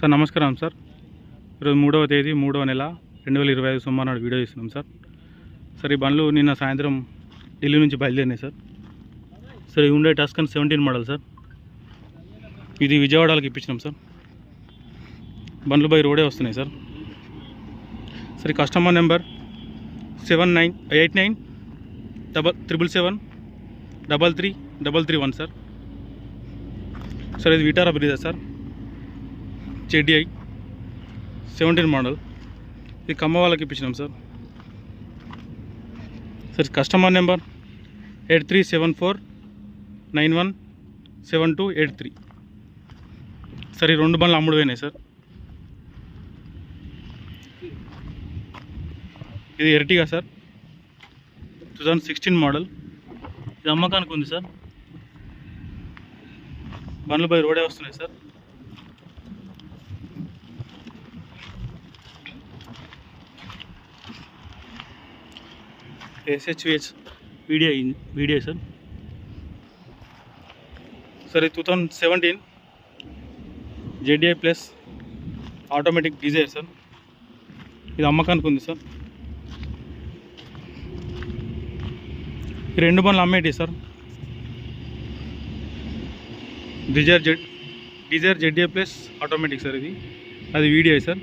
Sir నమస్కారం sir. ఈరోజు మూడవ తేదీ మూడవ నెల రెండు వేల ఇరవై ఐదు సోమవారం నాడు వీడియో చేస్తున్నాం సార్. సార్ ఈ బండ్లు నిన్న సాయంత్రం ఢిల్లీ నుంచి బయలుదేరినాయి సార్. సార్ ఈ ఉండే టస్కన్ సెవెంటీన్ మోడల్ సార్. ఇది విజయవాడకి ఇప్పించినాం సార్. బండ్లు బై రోడే వస్తున్నాయి సార్. సార్ ఈ customer number seven nine eight nine double triple seven double three double three one sir. Sir ఇది Vitara Brezza sir? ZDI seventeen model. ఇది కమ్మ వాళ్ళకి ఇప్పించినాం sir. Sir customer number eight three seven four nine one seven two eight three. Sir ఈ రెండు బండ్లు అమ్ముడు పోయినాయి sir. ఇది Ertiga sir. Two thousand sixteen model. ఇది అమ్మకానికి ఉంది సార్. బండ్లు బై రోడే వస్తున్నాయి సార్. ఎస్హెచ్విహెచ్ వీడియో వీడియో సార్ సార్ ఇది two thousand seventeen ZDI plus automatic Dzire sir ఇది అమ్మకానికి ఉంది సార్ ఈ రెండు బండ్లు అమ్మేటి sir Dzire Z Dzire ZA plus automatic sir ఇది. అది వీడియో సార్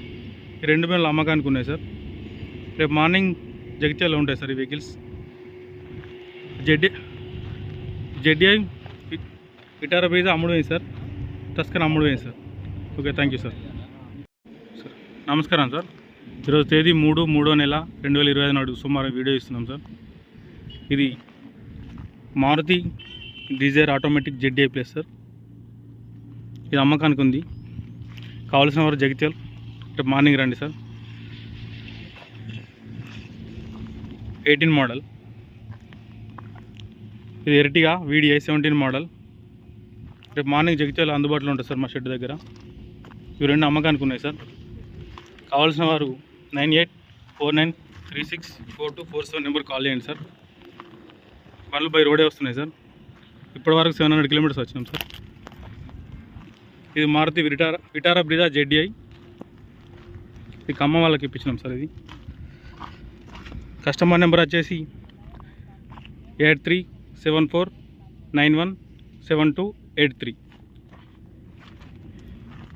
ఈ రెండు బండ్లు అమ్మకానికి ఉన్నాయి సార్ రేపు మార్నింగ్ జగిత్యాలలో ఉంటాయి సార్ ఈ vehicles. Z A ZA Vitara Brezza అమ్ముడు సార్. తస్కర్ అమ్ముడుపోయింది sir. Okay thank you sir. Sir నమస్కారం సార్. ఈరోజు తేదీ మూడు మూడో నెల రెండు వేల ఇరవై ఐదు నాడు సుమారు వీడియో ఇస్తున్నాం సార్. ఇది Maruti Dzire automatic Z A plus sir. ఇది అమ్మకానికి ఉంది. కావాల్సిన వారు జగిత్యాల్ రేపు మార్నింగ్ రండి సార్. Eighteen model. ఇది ఎర్టిగా వీడిఐ సెవెంటీన్ మోడల్. రేపు మార్నింగ్ జగిత్యాల అందుబాటులో ఉంటుంది సార్ మా షెడ్ దగ్గర. ఇవి రెండు అమ్మకానికి ఉన్నాయి సార్. కావాల్సిన వారు nine eight four nine three six four two four seven number call చేయండి సార్. బండ్లు బై రోడే వస్తున్నాయి సార్. ఇప్పటివరకు సెవెన్ హండ్రెడ్ కిలోమీటర్స్ వచ్చినాం సార్. ఇది Maruti Vitara Vitara Brezza ZDI. ఇది ఖమ్మం వాళ్ళకి ఇప్పించినాం సార్ ఇది. కస్టమర్ నెంబర్ వచ్చేసి eight three seven four nine one seven two eight three.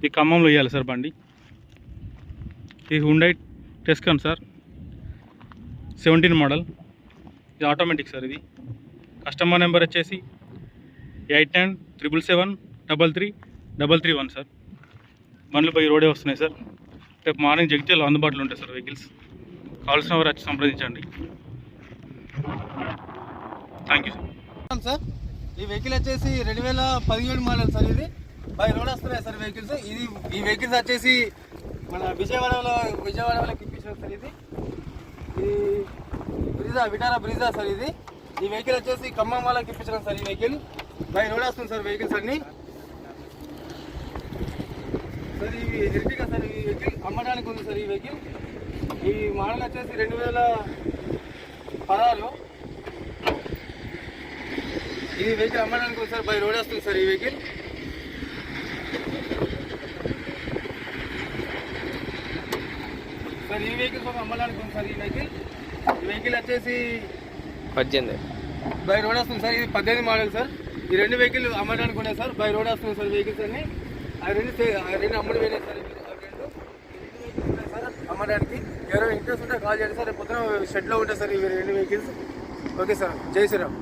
ఈ ఖమ్మంలో ఇవ్వాలి సార్ బండి. ఇది Hyundai Tucson sir. Seventeen model. ఇది ఆటోమేటిక్ సార్ ఇది. కస్టమర్ నెంబర్ వచ్చేసి eight nine triple seven double three double three one sir. బండ్లు పై రోడే వస్తున్నాయి సార్. రేపు మార్నింగ్ జగిత్యాలు అందుబాటులో ఉంటాయి సార్ వెహికల్స్. కావాల్సిన వారు వచ్చి సంప్రదించండి. Thank you sir sir. ఈ వెహికల్ వచ్చేసి రెండు వేల పదిహేడు మోడల్ సార్ ఇది. బై రోడ్ వస్తున్నాయి సార్ వెహికల్స్. ఇది ఈ వెహికల్స్ వచ్చేసి మన విజయవాడలో విజయవాడ వాళ్ళకి ఇప్పించారు సార్ ఇది. ఇది బ్రిజా విటారా బ్రిజా సార్ ఇది. ఈ వెహికల్ వచ్చేసి ఖమ్మం వాళ్ళకి ఇప్పించడం సార్ ఈ వెహికల్. బై రోడ్ వస్తుంది సార్ వెహికల్స్ అన్ని. సార్ ఇవి ఎర్టిగా సార్ ఈ వెహికల్ అమ్మడానికి ఉంది సార్ ఈ వెహికల్. ఈ మోడల్ వచ్చేసి రెండు వేల పదహారు ఇది వెహికల్ అమ్మడానికి సార్ బై రోడ్ వస్తుంది సార్ ఈ వెహికల్ సార్ ఈ వెహికల్ ఒక అమ్మడానికి ఉంది సార్ ఈ వెహికల్ ఈ వెహికల్ వచ్చేసి పద్దెనిమిది. బై రోడ్ వస్తుంది సార్. ఇది పద్దెనిమిది మోడల్ సార్. ఈ రెండు వెహికల్ అమ్మడానికి ఉన్నాయి సార్. బై రోడ్ వస్తుంది సార్ వెహికల్స్ అన్ని. ఆ రెండు రెండు అమ్ముడు సార్ ఇవి. ఆ రెండు ఈ రెండు వెహికల్స్ ఉన్నాయి సార్ అమ్మడానికి ఎవరైనా ఇంట్రెస్ట్ ఉంటే కాల్ చేయండి సార్. రేపు పొద్దున షెడ్లో ఉంటాయి సార్ ఇవి రెండు వెహికల్స్ ఓకే సార్. జై శ్రీరామ్.